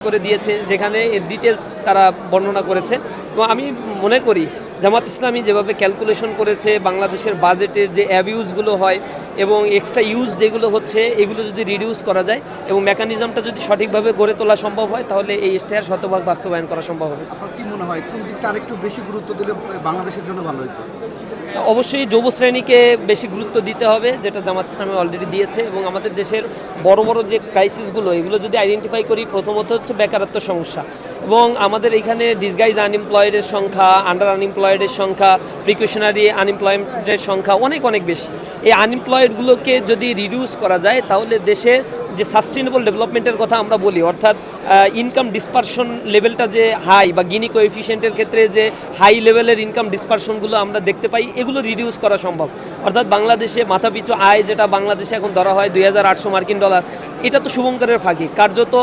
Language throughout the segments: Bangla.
করে দিয়েছে যেখানে এর ডিটেলস তারা বর্ণনা করেছে। এবং আমি মনে করি জামাত ইসলামী যেভাবে ক্যালকুলেশন করেছে বাংলাদেশের বাজেটের যে অ্যাবিউজগুলো হয় এবং এক্সট্রা ইউজ যেগুলো হচ্ছে এগুলো যদি রিডিউস করা যায় এবং মেকানিজমটা যদি সঠিকভাবে গড়ে তোলা সম্ভব হয় তাহলে এই ইশতেহার শতভাগ বাস্তবায়ন করা সম্ভব হবে। আপনার কি মনে হয় কোন দিকটা আরেকটু বেশি গুরুত্ব দিলে বাংলাদেশের জন্য ভালো হতো অবশ্যই যুব শ্রেণীকে বেশি গুরুত্ব দিতে হবে যেটা জামাত ইসলামে অলরেডি দিয়েছে এবং আমাদের দেশের বড় বড় যে ক্রাইসিসগুলো এগুলো যদি আইডেন্টিফাই করি প্রথমত হচ্ছে বেকারত্ব সমস্যা এবং আমাদের এখানে ডিসগাইজ আনএমপ্লয়েডের সংখ্যা আন্ডার আনএমপ্লয়েডের সংখ্যা প্রিকশনারি আনএমপ্লয়েডের সংখ্যা অনেক অনেক বেশি। এই আনএমপ্লয়েডগুলোকে যদি রিডিউস করা যায়, তাহলে দেশের যে সাস্টেনেবল ডেভেলপমেন্টের কথা আমরা বলি, অর্থাৎ ইনকাম ডিসপারশন লেভেলটা যে হাই বা গিনি কোএফিসিয়েন্টের ক্ষেত্রে যে হাই লেভেলের ইনকাম ডিসপারশনগুলো আমরা দেখতে পাই, এগুলো রিডিউস করা সম্ভব। অর্থাৎ বাংলাদেশে মাথাপিছু আয় যেটা বাংলাদেশে এখন ধরা হয় দুই হাজার আটশো মার্কিন ডলার, এটা তো শুভঙ্করের ফাঁকি। কার্যত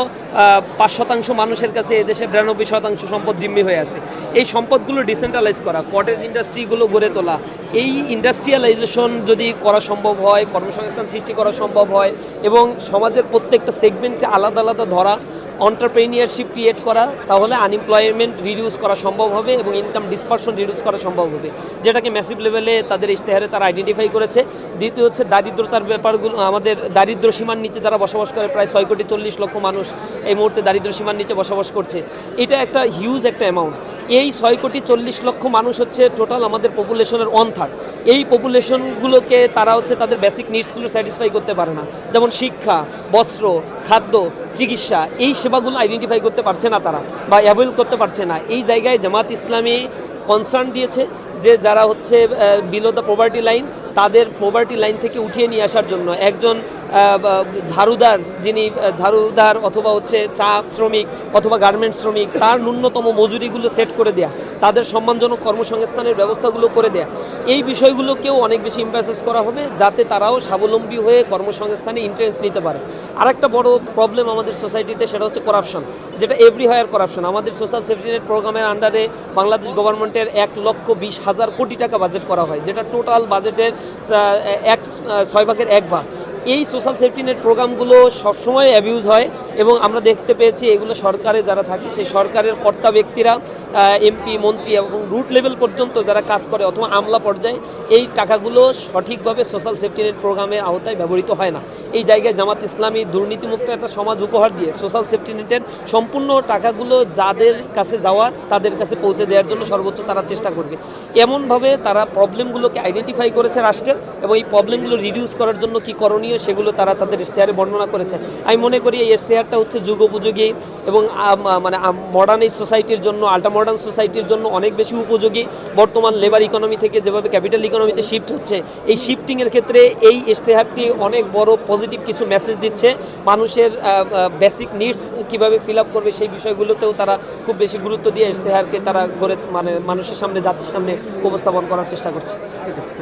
পাঁচ শতাংশ মানুষের কাছে এদেশে বিরানব্বই শতাংশ সম্পদ জিম্মি হয়ে আছে। এই সম্পদগুলো ডিসেন্ট্রালাইজ করা কটেজ ইন্ডাস্ট্রিগুলো গড়ে তোলা, এই ইন্ডাস্ট্রিয়ালাইজেশন যদি করা সম্ভব হয়, কর্মসংস্থান সৃষ্টি করা সম্ভব হয়, এবং সমাজের প্রত্যেকটা সেগমেন্টে আলাদা আলাদা ধরা অন্টারপ্রেনিয়ারশিপ ক্রিয়েট করা, তাহলে আনএমপ্লয়মেন্ট রিডিউস করা সম্ভব হবে এবং ইনকাম ডিসপারশন রিডিউস করা সম্ভব হবে। যেটাকে ম্যাসিভ লেভেলে তাদের ইশতেহারে তারা আইডেন্টিফাই করেছে। দ্বিতীয় হচ্ছে দারিদ্রতার ব্যাপারগুলো, আমাদের দারিদ্র সীমার নিচে তারা বসবাস করে, প্রায় ছয় কোটি চল্লিশ লক্ষ মানুষ এই মুহূর্তে দারিদ্র সীমার নিচে বসবাস করছে। এটা একটা হিউজ একটা অ্যামাউন্ট এই ছয় কোটি চল্লিশ লক্ষ মানুষ হচ্ছে টোটাল আমাদের পপুলেশনের ওয়ান থার্ড এই পপুলেশনগুলোকে তারা হচ্ছে তাদের বেসিক নিডসগুলো স্যাটিসফাই করতে পারে না। যেমন শিক্ষা, বস্ত্র, খাদ্য, চিকিৎসা, এই সেবাগুলো আইডেন্টিফাই করতে পারছে না তারা বা অ্যাভয়েল করতে পারছে না। এই জায়গায় জামাত ইসলামী কনসার্ন দিয়েছে যে যারা হচ্ছে বিলো দ্য পোভার্টি লাইন তাদের পোভার্টি লাইন থেকে উঠিয়ে নিয়ে আসার জন্য। একজন ঝাড়ুদার যিনি ঝাড়ুদার অথবা হচ্ছে চা শ্রমিক অথবা গার্মেন্টস শ্রমিক, তার ন্যূনতম মজুরিগুলো সেট করে দেয়া, তাদের সম্মানজনক কর্মসংস্থানের ব্যবস্থাগুলো করে দেয়া। এই বিষয়গুলোকেও অনেক বেশি ইম্প্যাসেস করা হবে যাতে তারাও স্বাবলম্বী হয়ে কর্মসংস্থানে ইন্টারেস্ট নিতে পারে। আরেকটা বড় প্রবলেম আমাদের সোসাইটিতে সেটা হচ্ছে করাপশন যেটা এভরি হায়ার করাপশন আমাদের সোশ্যাল সেফটি নেট প্রোগ্রামের আন্ডারে বাংলাদেশ গভর্নমেন্টের এক লক্ষ বিশ হাজার কোটি টাকা বাজেট করা হয়, যেটা টোটাল বাজেটের এক ছয় ভাগের এক ভাগ। এই সোশ্যাল সেফটি নেট প্রোগ্রামগুলো সবসময় অ্যাবিউজ হয়। এবং আমরা দেখতে পেয়েছি এগুলো সরকারে যারা থাকে, সেই সরকারের কর্তা ব্যক্তিরা এমপি মন্ত্রী এবং রুট লেভেল পর্যন্ত যারা কাজ করে অথবা আমলা পর্যায়ে, এই টাকাগুলো সঠিকভাবে সোশ্যাল সেফটি নেট প্রোগ্রামের আওতায় ব্যবহৃত হয় না। এই জায়গায় জামাত ইসলামী দুর্নীতিমুক্ত একটা সমাজ উপহার দিয়ে সোশ্যাল সেফটি নেটের সম্পূর্ণ টাকাগুলো যাদের কাছে যাওয়া, তাদের কাছে পৌঁছে দেওয়ার জন্য সর্বোচ্চ তারা চেষ্টা করবে। এমনভাবে তারা প্রবলেমগুলোকে আইডেন্টিফাই করেছে রাষ্ট্রের এবং এই প্রবলেমগুলো রিডিউস করার জন্য কি করণীয় সেগুলো তারা তাদের ইশতেহারে বর্ণনা করেছে। আমি মনে করি এই ইশতেহারটা হচ্ছে যুগ উপযোগী এবং মানে মডার্ন এই সোসাইটির জন্য আল্ট্রা মডার্ন সোসাইটির জন্য অনেক বেশি উপযোগী। বর্তমান লেবার ইকোনমি থেকে যেভাবে ক্যাপিটাল ইকোনমিতে শিফট হচ্ছে এই শিফটিংয়ের ক্ষেত্রে এই ইশতেহারটি অনেক বড় পজিটিভ কিছু মেসেজ দিচ্ছে। মানুষের বেসিক নিডস কীভাবে ফিল আপ করবে সেই বিষয়গুলোতেও তারা খুব বেশি গুরুত্ব দিয়ে ইশতেহারকে তারা গড়ে মানে মানুষের সামনে জাতির সামনে উপস্থাপন করার চেষ্টা করছে। ঠিক আছে